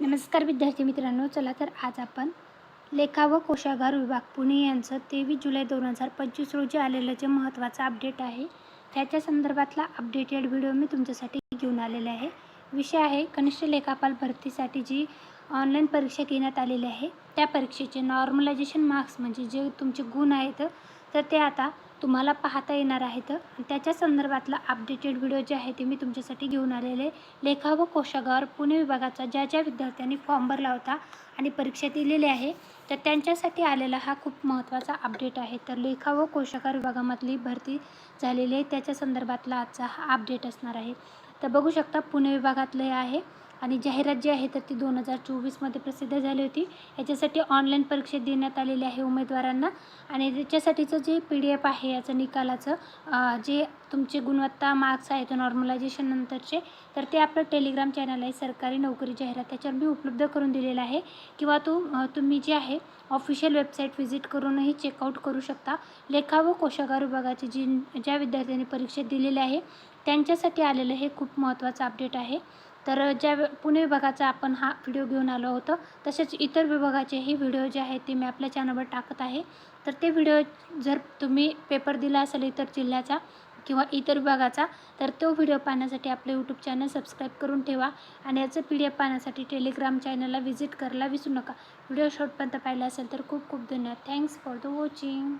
नमस्कार विद्यार्थी मित्रांनो चला तर आज आपण लेखा व कोशागार विभाग पुणे यांचं तेवीस जुलै दोन हजार पंचवीस रोजी आलेलं जे महत्त्वाचं अपडेट आहे त्याच्या संदर्भातला अपडेटेड व्हिडिओ मी तुमच्यासाठी घेऊन आलेले आहे. विषय आहे कनिष्ठ लेखापाल भरतीसाठी जी ऑनलाईन परीक्षा घेण्यात आलेली आहे त्या परीक्षेचे नॉर्मलायझेशन मार्क्स म्हणजे जे तुमचे गुण आहेत तर ते आता तुम्हाला पाहता येणार आहेत त्याच्या संदर्भातला अपडेटेड व्हिडिओ जे आहे ते मी तुमच्यासाठी घेऊन आलेले लेखा व कोशागार पुणे विभागाचा ज्या ज्या विद्यार्थ्यांनी फॉर्म भरला होता आणि परीक्षा दिलेली आहे तर त्यांच्यासाठी आलेला हा खूप महत्त्वाचा अपडेट आहे. तर लेखा व कोशागार विभागामधली भरती झालेली आहे. त्याच्या संदर्भातला आजचा हा अपडेट असणार आहे. तर बघू शकता पुणे विभागातले आहे. आणि जाहिरात जी आहे तर ती दोन हजार चोवीसमध्ये प्रसिद्ध झाली होती. याच्यासाठी ऑनलाईन परीक्षा देण्यात आलेली आहे उमेदवारांना. आणि त्याच्यासाठीचं जे पी डी एफ आहे याचं निकालाचं जे तुमचे गुणवत्ता मार्क्स आहेत नॉर्मलायझेशन नंतरचे तर ते आपलं टेलिग्राम चॅनल आहे सरकारी नोकरी जाहिरात. त्याच्यावर मी उपलब्ध करून दिलेलं आहे. किंवा तो तुम्ही जे आहे ऑफिशियल वेबसाईट व्हिजिट करूनही चेकआउट करू शकता. लेखा व कोशागार विभागाची जी ज्या विद्यार्थ्यांनी परीक्षा दिलेली आहे त्यांच्यासाठी आलेलं हे खूप महत्त्वाचं अपडेट आहे. तर ज्या पुणे विभागाचा आपण हा व्हिडिओ घेऊन आलो होतो तसेच इतर विभागाचेही व्हिडिओ जे आहेत ते मी आपल्या चॅनलवर टाकत आहे. तर ते व्हिडिओ जर तुम्ही पेपर दिला असेल इतर जिल्ह्याचा किंवा इतर विभागाचा तर तो व्हिडिओ पाहण्यासाठी आपलं यूट्यूब चॅनल सबस्क्राईब करून ठेवा आणि याचं पी डी एफ पाहण्यासाठी टेलिग्राम चॅनलला व्हिजिट करायला विसरू नका. व्हिडिओ शॉर्टपर्यंत पाहिला असेल तर खूप खूप धन्यवाद. Thanks for the watching